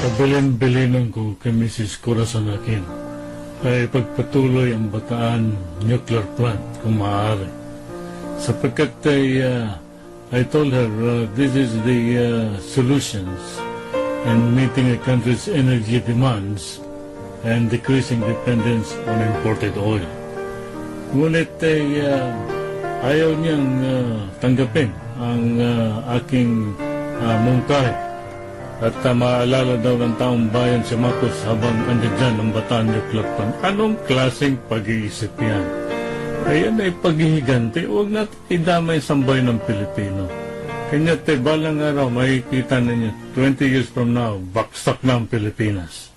Kabilin-bilinan ko kay Mrs. Corazon Aquino ay pagpatuloy ang Bataan Nuclear Plant kung maaari. Sapagkat ay, uh, I told her uh, this is the uh, solutions in meeting a country's energy demands and decreasing dependence on imported oil. Ngunit ay uh, ayaw niyang uh, tanggapin ang uh, aking uh, mungkahi. At uh, maalala daw ng taong bayan si Marcos habang andyan dyan ang Bataan Plant. Anong klaseng pag-iisip yan? Ayan ay paghihiganti. Huwag natin idamay sa bayan ng Pilipino. Kanya te, balang araw, makikita ninyo, 20 years from now, baksak na ang Pilipinas.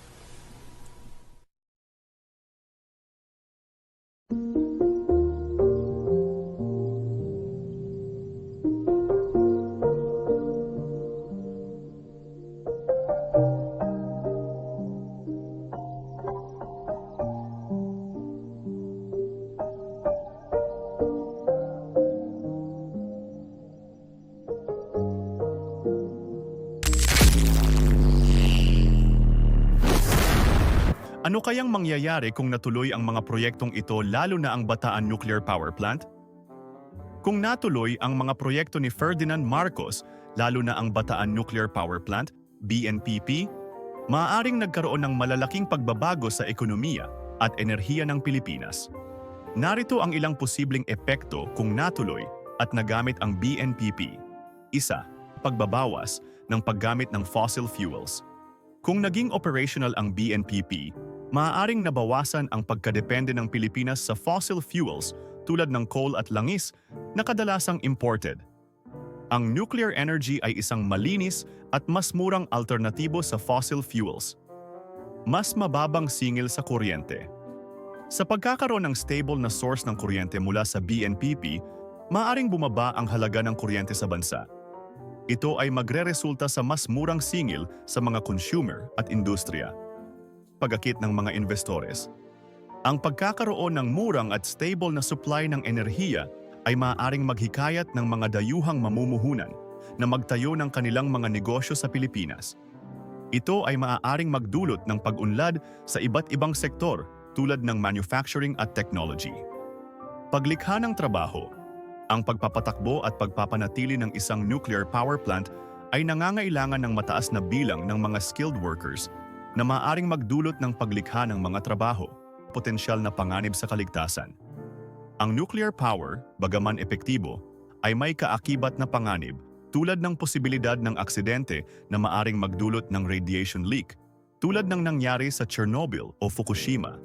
Ano kayang mangyayari kung natuloy ang mga proyektong ito lalo na ang Bataan Nuclear Power Plant? Kung natuloy ang mga proyekto ni Ferdinand Marcos, lalo na ang Bataan Nuclear Power Plant, BNPP, maaaring nagkaroon ng malalaking pagbabago sa ekonomiya at enerhiya ng Pilipinas. Narito ang ilang posibleng epekto kung natuloy at nagamit ang BNPP. Isa, pagbabawas ng paggamit ng fossil fuels. Kung naging operational ang BNPP, maaaring nabawasan ang pagkadepende ng Pilipinas sa fossil fuels tulad ng coal at langis na kadalasang imported. Ang nuclear energy ay isang malinis at mas murang alternatibo sa fossil fuels. Mas mababang singil sa kuryente. Sa pagkakaroon ng stable na source ng kuryente mula sa BNPP, maaaring bumaba ang halaga ng kuryente sa bansa. Ito ay magreresulta sa mas murang singil sa mga consumer at industriya. Pagakit ng mga investores. Ang pagkakaroon ng murang at stable na supply ng enerhiya ay maaaring maghikayat ng mga dayuhang mamumuhunan na magtayo ng kanilang mga negosyo sa Pilipinas. Ito ay maaaring magdulot ng pag-unlad sa iba't ibang sektor tulad ng manufacturing at technology. Paglikha ng trabaho, ang pagpapatakbo at pagpapanatili ng isang nuclear power plant ay nangangailangan ng mataas na bilang ng mga skilled workers na maaring magdulot ng paglikha ng mga trabaho, potensyal na panganib sa kaligtasan. Ang nuclear power, bagaman epektibo, ay may kaakibat na panganib tulad ng posibilidad ng aksidente na maaring magdulot ng radiation leak, tulad ng nangyari sa Chernobyl o Fukushima.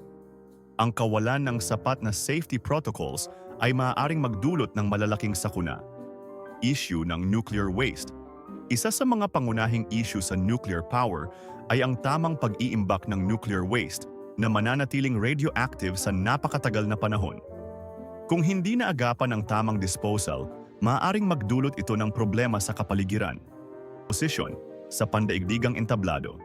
Ang kawalan ng sapat na safety protocols ay maaaring magdulot ng malalaking sakuna. Issue ng nuclear waste. Isa sa mga pangunahing issue sa nuclear power ay ang tamang pag-iimbak ng nuclear waste na mananatiling radioactive sa napakatagal na panahon. Kung hindi naagapan ang tamang disposal, maaaring magdulot ito ng problema sa kapaligiran. Posisyon sa pandaigdigang entablado.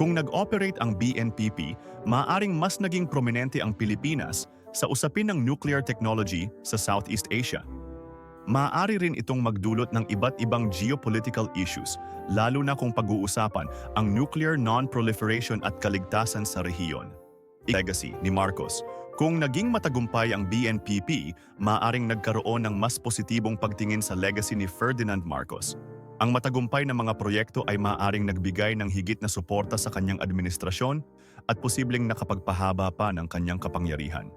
Kung nag-operate ang BNPP, maaaring mas naging prominente ang Pilipinas sa usapin ng nuclear technology sa Southeast Asia. Maaari rin itong magdulot ng iba't ibang geopolitical issues, lalo na kung pag-uusapan ang nuclear non-proliferation at kaligtasan sa rehiyon. Legacy ni Marcos Kung naging matagumpay ang BNPP, maaring nagkaroon ng mas positibong pagtingin sa legacy ni Ferdinand Marcos. Ang matagumpay na mga proyekto ay maaring nagbigay ng higit na suporta sa kanyang administrasyon at posibleng nakapagpahaba pa ng kanyang kapangyarihan.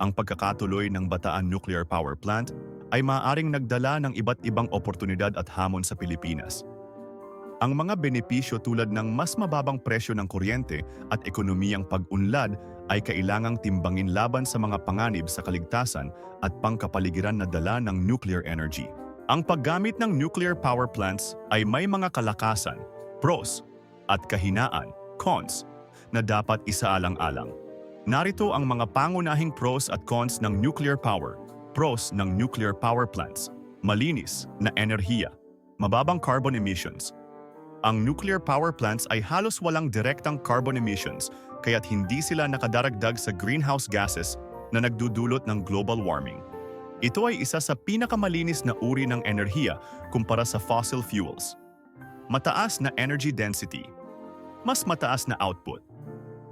Ang pagkakatuloy ng Bataan Nuclear Power Plant ay maaaring nagdala ng iba't ibang oportunidad at hamon sa Pilipinas. Ang mga benepisyo tulad ng mas mababang presyo ng kuryente at ekonomiyang pag-unlad ay kailangang timbangin laban sa mga panganib sa kaligtasan at pangkapaligiran na dala ng nuclear energy. Ang paggamit ng nuclear power plants ay may mga kalakasan, pros, at kahinaan, cons, na dapat isaalang-alang. Narito ang mga pangunahing pros at cons ng nuclear power. Pros ng nuclear power plants. Malinis na enerhiya. Mababang carbon emissions. Ang nuclear power plants ay halos walang direktang carbon emissions kaya't hindi sila nakadaragdag sa greenhouse gases na nagdudulot ng global warming. Ito ay isa sa pinakamalinis na uri ng enerhiya kumpara sa fossil fuels. Mataas na energy density. mas mataas na output.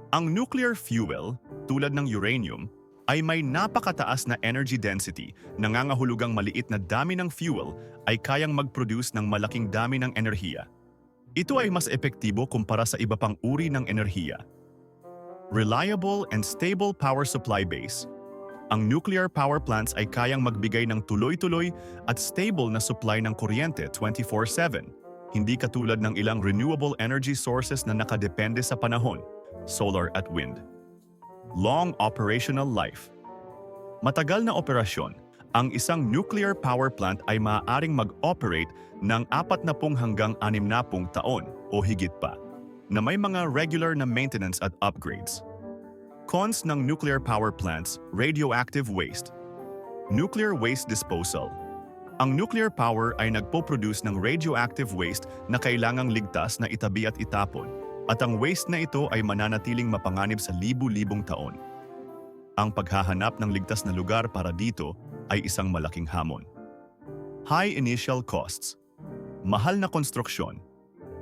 Ang nuclear fuel, tulad ng uranium, ay may napakataas na energy density, nangangahulugang maliit na dami ng fuel ay kayang mag-produce ng malaking dami ng enerhiya. Ito ay mas epektibo kumpara sa iba pang uri ng enerhiya. Reliable and stable power supply base. Ang nuclear power plants ay kayang magbigay ng tuloy-tuloy at stable na supply ng kuryente 24-7, hindi katulad ng ilang renewable energy sources na nakadepende sa panahon, solar at wind. Long operational life. Matagal na operasyon, ang isang nuclear power plant ay maaaring mag-operate ng 40 hanggang 60 taon o higit pa, na may mga regular na maintenance at upgrades. Cons ng nuclear power plants, radioactive waste. Nuclear waste disposal. Ang nuclear power ay nagpo-produce ng radioactive waste na kailangang ligtas na itabi at itapon, at ang waste na ito ay mananatiling mapanganib sa libu-libong taon. Ang paghahanap ng ligtas na lugar para dito ay isang malaking hamon. High initial costs. Mahal na konstruksyon.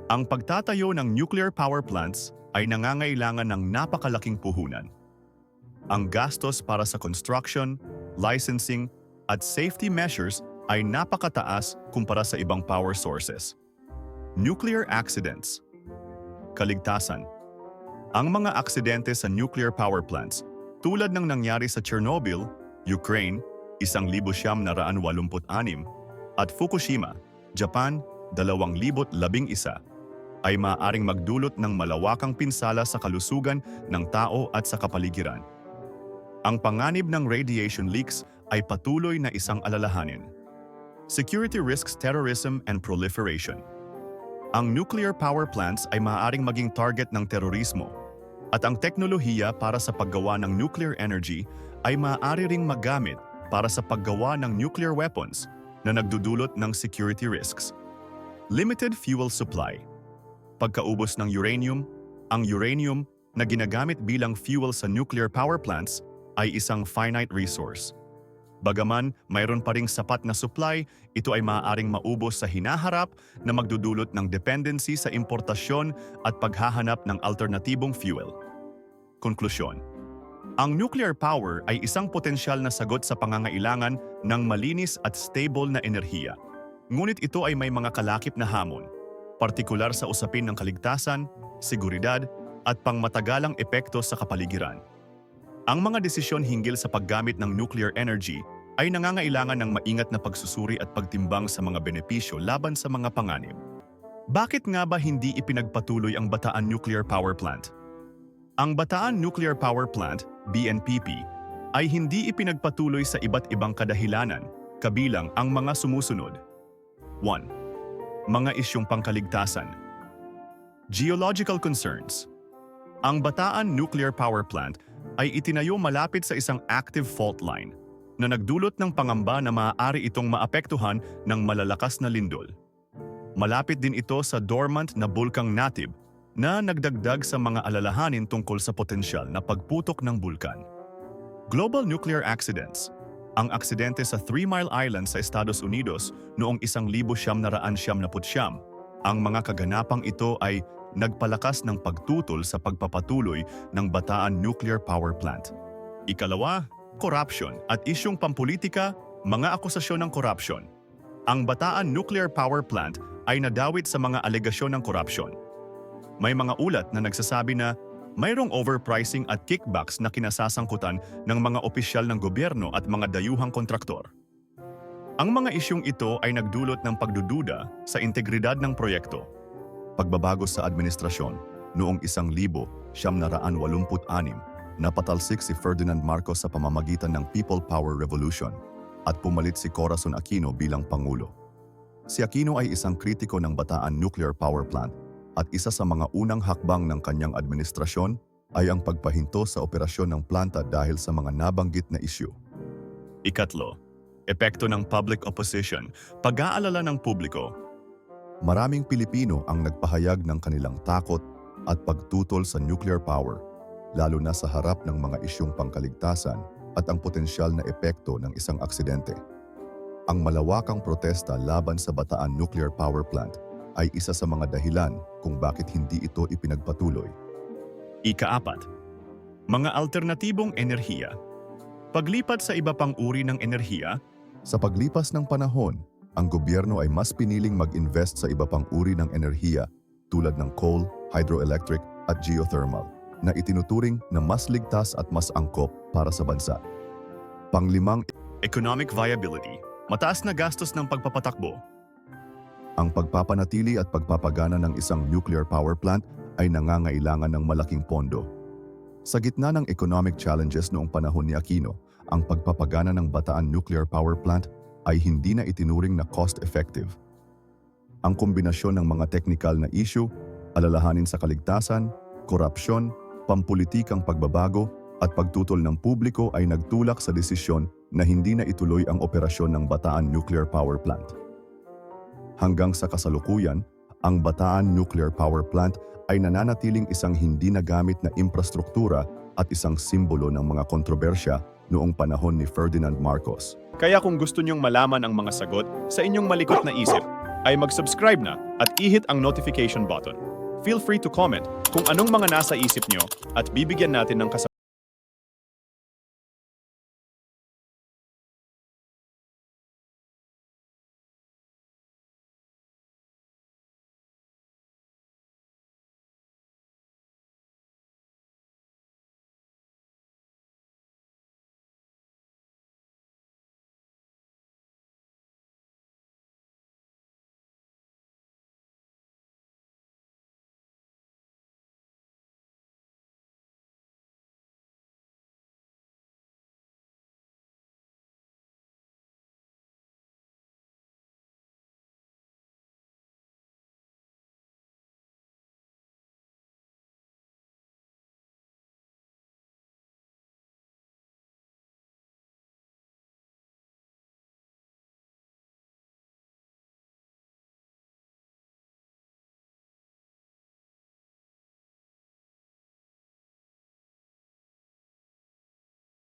Ang pagtatayo ng nuclear power plants ay nangangailangan ng napakalaking puhunan. Ang gastos para sa construction, licensing, at safety measures ay napakataas kumpara sa ibang power sources. Nuclear accidents. Kaligtasan. Ang mga aksidente sa nuclear power plants, tulad ng nangyari sa Chernobyl, Ukraine, 1986 at Fukushima, Japan, 2011, ay maaaring magdulot ng malawakang pinsala sa kalusugan ng tao at sa kapaligiran. Ang panganib ng radiation leaks ay patuloy na isang alalahanin. Security risks terrorism and proliferation. Ang nuclear power plants ay maaaring maging target ng terorismo at ang teknolohiya para sa paggawa ng nuclear energy ay maaari ring magamit para sa paggawa ng nuclear weapons na nagdudulot ng security risks. Limited fuel supply. Pagkaubos ng uranium, ang uranium na ginagamit bilang fuel sa nuclear power plants ay isang finite resource. Bagaman mayroon pa ring sapat na supply, ito ay maaaring maubos sa hinaharap na magdudulot ng dependency sa importasyon at paghahanap ng alternatibong fuel. Konklusyon Ang nuclear power ay isang potensyal na sagot sa pangangailangan ng malinis at stable na enerhiya. Ngunit ito ay may mga kalakip na hamon, partikular sa usapin ng kaligtasan, seguridad, at pangmatagalang epekto sa kapaligiran. Ang mga desisyon hinggil sa paggamit ng nuclear energy ay nangangailangan ng maingat na pagsusuri at pagtimbang sa mga benepisyo laban sa mga panganib. Bakit nga ba hindi ipinagpatuloy ang Bataan Nuclear Power Plant? Ang Bataan Nuclear Power Plant, BNPP, ay hindi ipinagpatuloy sa iba't ibang kadahilanan, kabilang ang mga sumusunod. 1. Mga isyong pangkaligtasan. Geological concerns. Ang Bataan Nuclear Power Plant ay itinayo malapit sa isang active fault line na nagdulot ng pangamba na maaari itong maapektuhan ng malalakas na lindol. Malapit din ito sa dormant na bulkang Natib na nagdagdag sa mga alalahanin tungkol sa potensyal na pagputok ng bulkan. Global nuclear accidents. Ang aksidente sa Three Mile Island sa Estados Unidos noong 1979. Ang mga kaganapang ito ay nagpalakas ng pagtutol sa pagpapatuloy ng Bataan Nuclear Power Plant. Ikalawa, corruption at isyong pampolitika, mga akusasyon ng corruption. Ang Bataan Nuclear Power Plant ay nadawit sa mga alegasyon ng corruption. May mga ulat na nagsasabi na mayroong overpricing at kickbacks na kinasasangkutan ng mga opisyal ng gobyerno at mga dayuhang kontraktor. Ang mga isyong ito ay nagdulot ng pagdududa sa integridad ng proyekto pagbabago sa administrasyon noong 1986 napatalsik si Ferdinand Marcos sa pamamagitan ng People Power Revolution at pumalit si Corazon Aquino bilang Pangulo. Si Aquino ay isang kritiko ng Bataan Nuclear Power Plant at isa sa mga unang hakbang ng kanyang administrasyon ay ang pagpahinto sa operasyon ng planta dahil sa mga nabanggit na isyu. Ikatlo, epekto ng public opposition, pag-aalala ng publiko Maraming Pilipino ang nagpahayag ng kanilang takot at pagtutol sa nuclear power, lalo na sa harap ng mga isyong pangkaligtasan at ang potensyal na epekto ng isang aksidente. Ang malawakang protesta laban sa Bataan Nuclear Power Plant ay isa sa mga dahilan kung bakit hindi ito ipinagpatuloy. Ikaapat, mga alternatibong enerhiya. Paglipat sa iba pang uri ng enerhiya, Sa paglipas ng panahon, ang gobyerno ay mas piniling mag-invest sa iba pang uri ng enerhiya tulad ng coal, hydroelectric at geothermal na itinuturing na mas ligtas at mas angkop para sa bansa. Panglimang, economic viability, mataas na gastos ng pagpapatakbo, ang pagpapanatili at pagpapagana ng isang nuclear power plant ay nangangailangan ng malaking pondo. Sa gitna ng economic challenges noong panahon ni Aquino, ang pagpapagana ng Bataan Nuclear Power Plant ay hindi na itinuring na cost-effective. Ang kombinasyon ng mga technical na issue, alalahanin sa kaligtasan, korupsyon, pampulitikang pagbabago at pagtutol ng publiko ay nagtulak sa desisyon na hindi na ituloy ang operasyon ng Bataan Nuclear Power Plant. Hanggang sa kasalukuyan, ang Bataan Nuclear Power Plant ay nananatiling isang hindi nagamit na infrastruktura at isang simbolo ng mga kontrobersya noong panahon ni Ferdinand Marcos. Kaya kung gusto nyong malaman ang mga sagot sa inyong malikot na isip, ay mag-subscribe na at i-hit ang notification button. Feel free to comment kung anong mga nasa isip nyo at bibigyan natin ng kasagutan.